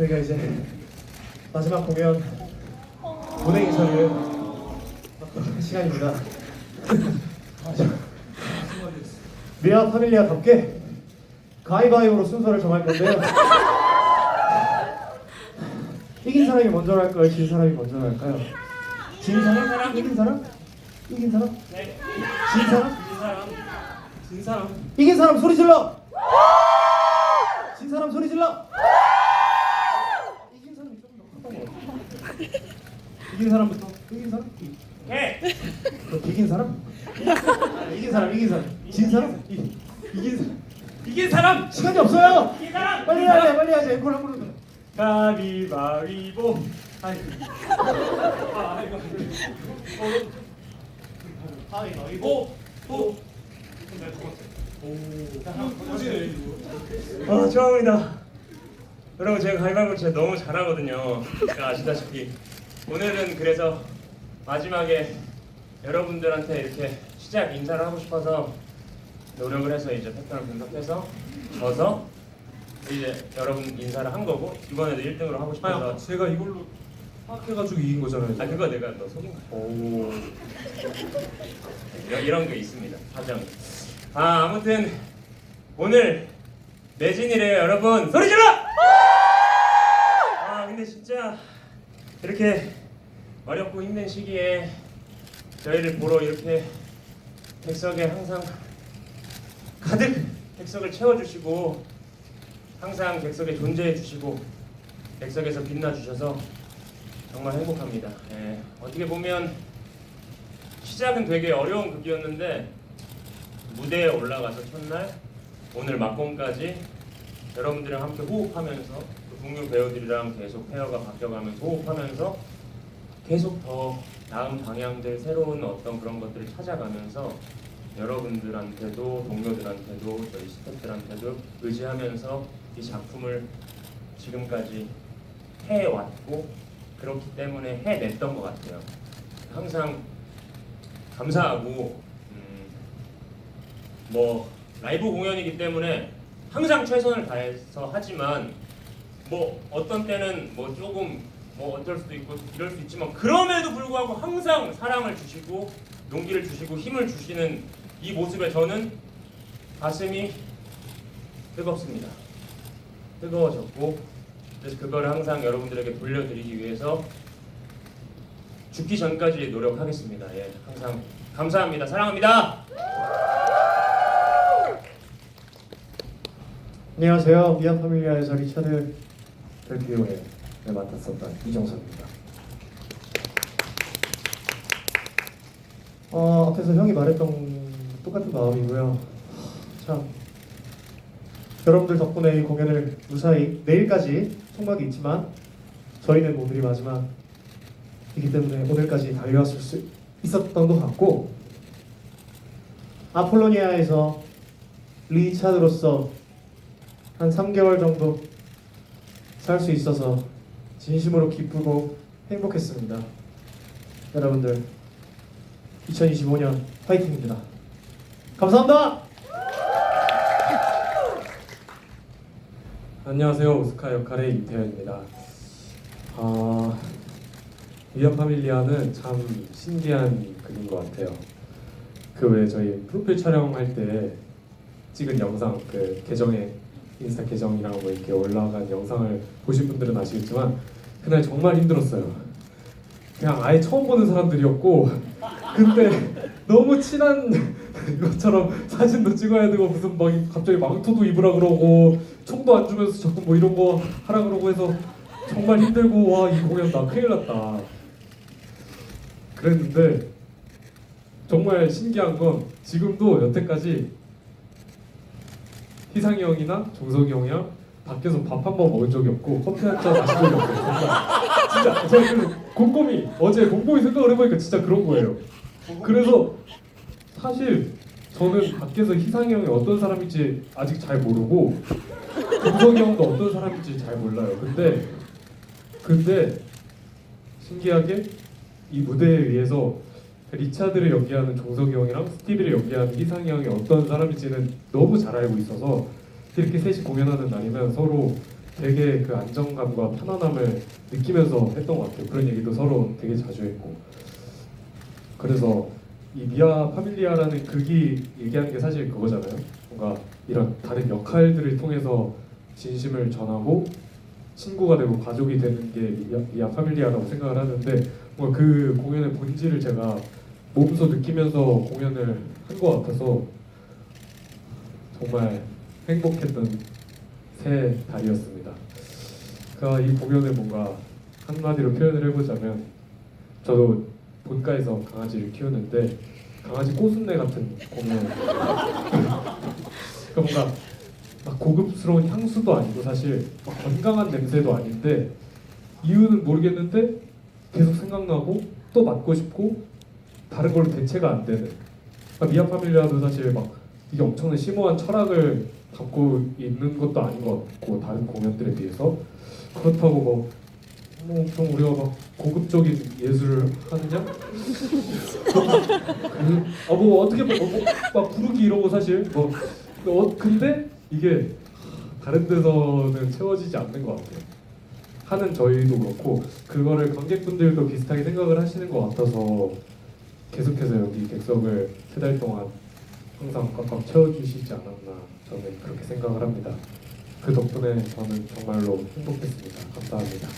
저희가 이제 마지막 공연 무대 인사를 할 시간입니다. 미아 파밀리아답게 가위바위보로 순서를 정할 건데요. 이긴 사람이 먼저 할까요? 진 사람이 먼저 할까요? 진 사람? 이긴 사람? 이긴 사람? 네. 진 사람? 진 사람. 진 사람. 이긴 사람 소리 질러! 진 사람 소리 질러! 이긴 사람이 조금 더 크던 것 같아. 이긴 사람부터 이긴 사람? 이- 네. 너 이긴 사람? 이긴 사람 이긴 사람 진 사람? 이, 이긴 사람 이긴 사람. 시간이 없어요! 이긴 사람. 빨리 해야 돼 빨리 해야지 앵콜 한번 더 가위바위보. 아이. 아 이거. 가위바위보. 내가. 오. 아 좋아합니다. 여러분 제가 가위바위보 진짜 너무 잘하거든요. 제가 아시다시피 오늘은 그래서 마지막에 여러분들한테 이렇게 시작 인사를 하고 싶어서 노력을 해서 이제 패턴을 분석해서 져서 이제 여러분 인사를 한 거고 이번에도 1등으로 하고 싶어서 아, 제가 이걸로 파악해가지고 이긴 거잖아요. 아 그거 내가 너 속인 거야. 오. 이런, 이런 게 있습니다. 사정. 아 아무튼 오늘 매진이래요 여러분 소리 질러! 아 근데 진짜 이렇게 어렵고 힘든 시기에 저희를 보러 이렇게 객석에 항상 가득 객석을 채워주시고 항상 객석에 존재해 주시고 객석에서 빛나 주셔서 정말 행복합니다. 예, 어떻게 보면 시작은 되게 어려운 극이었는데 무대에 올라가서 첫날 오늘 막공까지 여러분들이랑 함께 호흡하면서 또 동료 배우들이랑 계속 페어가 바뀌어가면서 호흡하면서 계속 더 나은 방향들 새로운 어떤 그런 것들을 찾아가면서 여러분들한테도 동료들한테도 저희 스태프들한테도 의지하면서 이 작품을 지금까지 해왔고 그렇기 때문에 해냈던 것 같아요. 항상 감사하고 음, 뭐 라이브 공연이기 때문에 항상 최선을 다해서 하지만 뭐 어떤 때는 뭐 조금 뭐 어쩔 수도 있고 이럴 수 있지만 그럼에도 불구하고 항상 사랑을 주시고 용기를 주시고 힘을 주시는 이 모습에 저는 가슴이 뜨겁습니다. 뜨거워졌고 그래서 그거를 항상 여러분들에게 돌려드리기 위해서 죽기 전까지 노력하겠습니다. 예, 항상 감사합니다. 사랑합니다. 안녕하세요. 미아 파밀리아에서 리차드 델피오에 맡았었던 이정섭입니다. 어, 앞에서 형이 말했던 똑같은 마음이고요. 참 여러분들 덕분에 이 공연을 무사히 내일까지 총막이 있지만 저희는 오늘이 마지막이기 때문에 오늘까지 달려왔을 수 있었던 것 같고 아폴로니아에서 리차드로서 한 3개월 정도 살 수 있어서 진심으로 기쁘고 행복했습니다. 여러분들 2025년 화이팅입니다. 감사합니다. 안녕하세요. 오스카 역할의 이태현입니다. 아, 위아 파밀리아는 참 신기한 그림 것 같아요. 그 외에 저희 프로필 촬영할 때 찍은 영상, 그 계정에 인스타 계정이랑 뭐 이렇게 올라간 영상을 보신 분들은 아시겠지만 그날 정말 힘들었어요. 그냥 아예 처음 보는 사람들이었고 근데 너무 친한 것처럼 사진도 찍어야 되고 무슨 막 갑자기 망토도 입으라 그러고 총도 안 주면서 자꾸 뭐 이런 거 하라 그러고 해서 정말 힘들고 와 이 공연 나 큰일 났다 그랬는데 정말 신기한 건 지금도 여태까지 희상이 형이나 종석이 형이랑 밖에서 밥 한 번 먹은 적이 없고 커피 한 잔 마신 적이 정말 진짜 제가 그 곰곰이 어제 곰곰이 생각을 해보니까 진짜 그런 거예요. 그래서 사실 저는 밖에서 희상이 형이 어떤 사람인지 아직 잘 모르고 종석이 형도 어떤 사람인지 잘 몰라요. 근데 근데 신기하게 이 무대에 의해서 리차드를 연기하는 종석이 형이랑 스티비를 연기하는 희상이 형이 어떤 사람인지는 너무 잘 알고 있어서 이렇게 셋이 공연하는 날이면 서로 되게 그 안정감과 편안함을 느끼면서 했던 것 같아요. 그런 얘기도 서로 되게 자주 했고 그래서 이 미아 파밀리아라는 극이 얘기하는 게 사실 그거잖아요. 뭔가 이런 다른 역할들을 통해서 진심을 전하고 친구가 되고 가족이 되는 게 미아, 미아 파밀리아라고 생각을 하는데 뭔가 그 공연의 본질을 제가 몸소 느끼면서 공연을 한 것 같아서 정말 행복했던 새 달이었습니다. 그러니까 이 공연을 뭔가 한마디로 표현을 해보자면 저도 본가에서 강아지를 키우는데 강아지 꼬순내 같은 공연. 그러니까 뭔가 막 고급스러운 향수도 아니고 사실 막 건강한 냄새도 아닌데 이유는 모르겠는데 계속 생각나고 또 맡고 싶고 다른 걸로 대체가 안 되는. 그러니까 미아 파밀리아도 사실 막 이게 엄청난 심오한 철학을 담고 있는 것도 아닌 것 같고 다른 공연들에 비해서 그렇다고 뭐좀 우리가 막 고급적인 예술을 하느냐? 아뭐 어떻게 뭐, 뭐, 막 부르기 이러고 사실 뭐 어, 근데 이게 다른 데서는 채워지지 않는 것 같아요. 하는 저희도 그렇고 그거를 관객분들도 비슷하게 생각을 하시는 것 같아서 계속해서 여기 객석을 세 달 동안 항상 꽉꽉 채워주시지 않았나 저는 그렇게 생각을 합니다. 그 덕분에 저는 정말로 행복했습니다. 감사합니다.